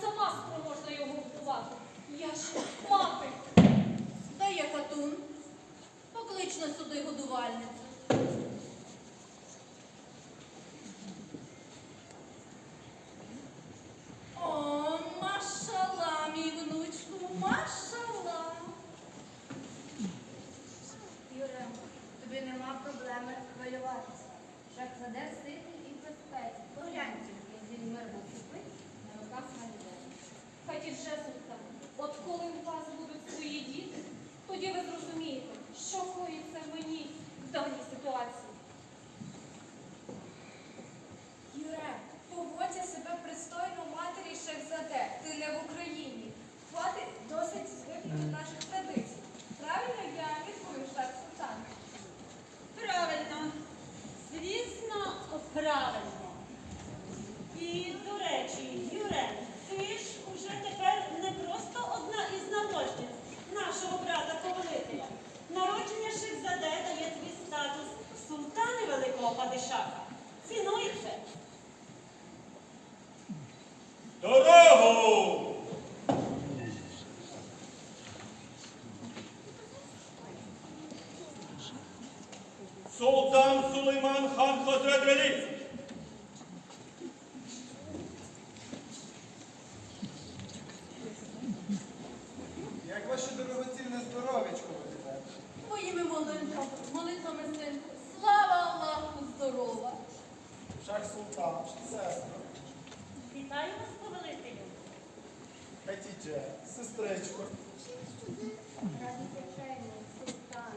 Сама спроможна його готувати. Я ж мати. Де є хатун? Поклич на сюди годувальницю. О, машала, мій внучку, машала. Юрем, тобі нема проблеми хвилюватися. Шахзаде ситий і безпеці. Поглянь тільки, як він мирно спить на руках Галідея. Вже султан. От коли у вас будуть свої діти, тоді ви зрозумієте, що коїться мені в даній ситуації. Великого Падишаха. Цінуй це. Дорогу! Султан Сулейман хан Вели. Як ваше дорогоцінне здоров'ячко буде? Твоїми молитвами, молитвами, синку. Здорова. Шах султан, сестро, Вітаю вас, повелителю. Хатідже, сестричко, Радіться султан.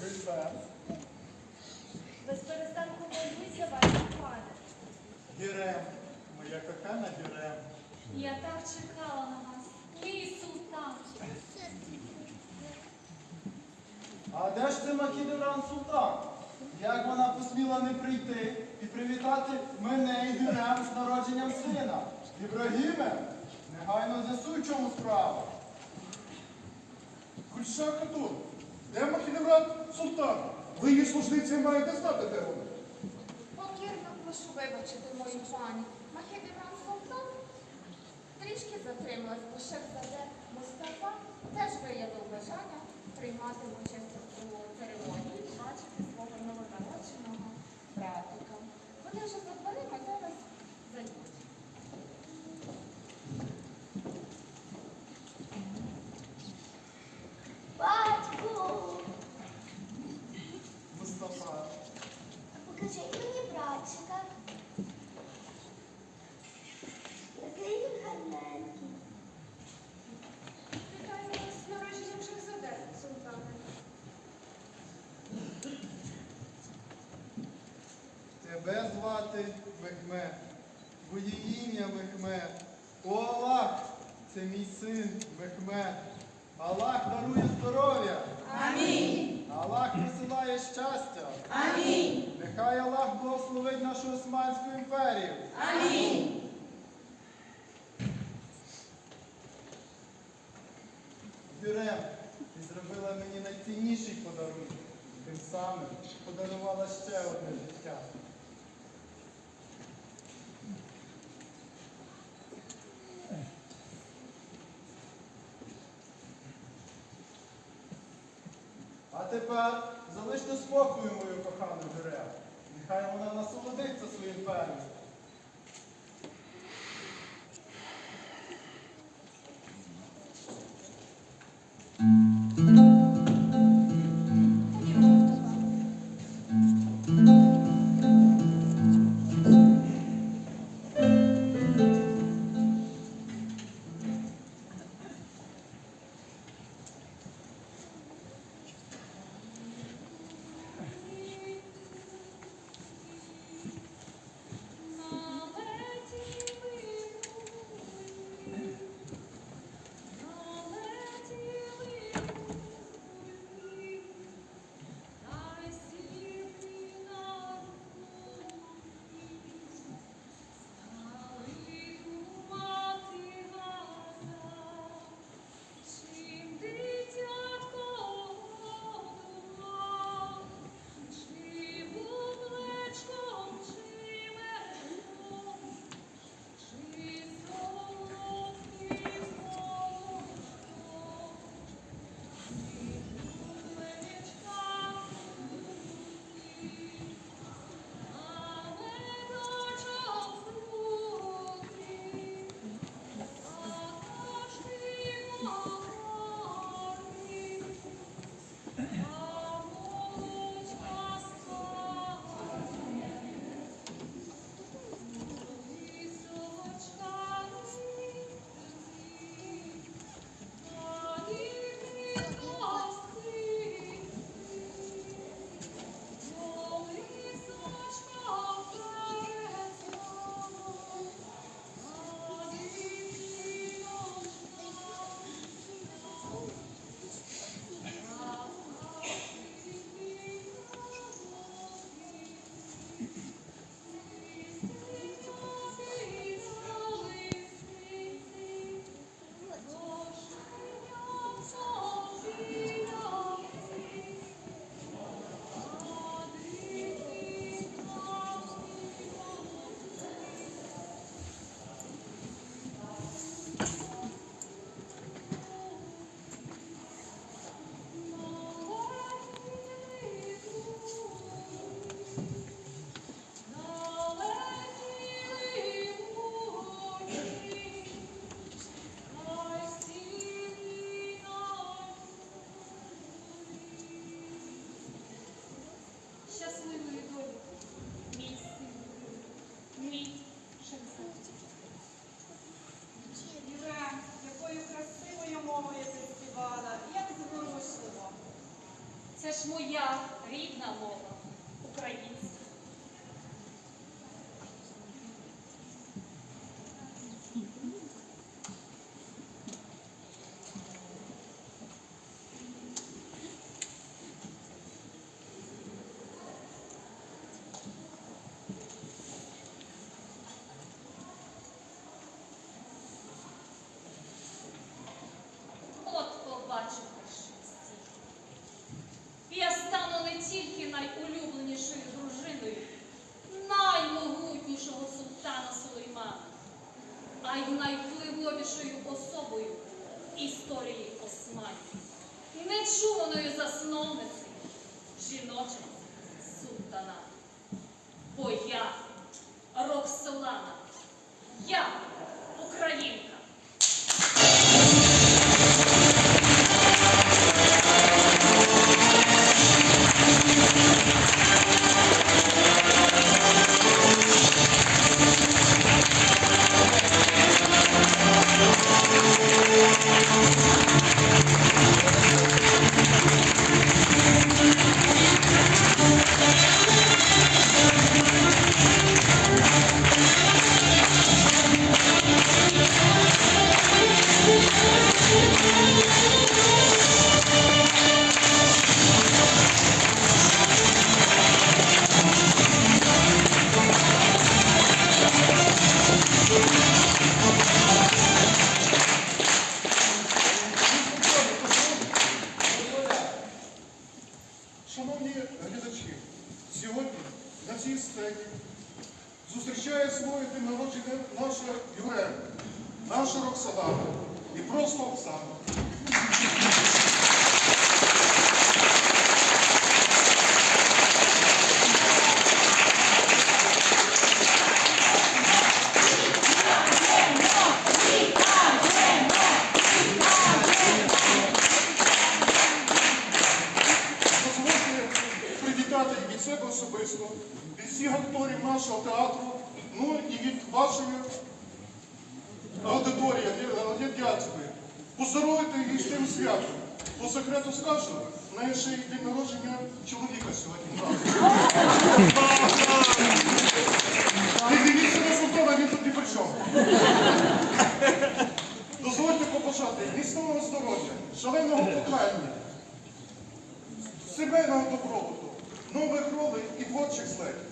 Гюльфер, Без перестанку молюся, ваші пане. Гірем, моя кохана Гірем. Я так чекала на вас, мій султан. А де ж Макідевран Султан? Як вона посміла не прийти і привітати мене і Гюрем з народженням сина? Ібрагіме, негайно з'ясуй, чому справа. Гульша Хатун, де Махіневрат Султан? Ви її служниці маєте знати, де вони. Покірно прошу вибачити мою пані. Махедевран Султан трішки затрималась, бо Шехзаде Мустафа теж виявив бажання приймати участь у церемонії бачити prática. Então, quando eu já Тебе звати Мехмед, твоє ім'я Мехмед. О Аллах, це мій син Мехмед. Аллах дарує здоров'я. Амінь. Аллах посилає щастя. Амінь. Нехай Аллах благословить нашу Османську імперію. Амінь. Юрем, ти зробила мені найцінніший подарунок. Тим самим подарувала ще одне життя. А тепер залиште спокою мою кохану Юрем. Нехай вона насолодиться своїм первістом. Найулюбленішою дружиною, наймогутнішого султана Сулеймана, а й найвпливовішою особою історії Османів, нечуваною засновницею жіночих султана. Бо я Роксолана, я українка. Поздоровити її з тим святом. По секрету скажу, в неї ще й день народження чоловіка сьогодні. Не дивіться на Султана, він тут ні при чому. Дозвольте побажати міцного здоров'я, шаленого кохання, сімейного добробуту, нових ролей і творчих злетів.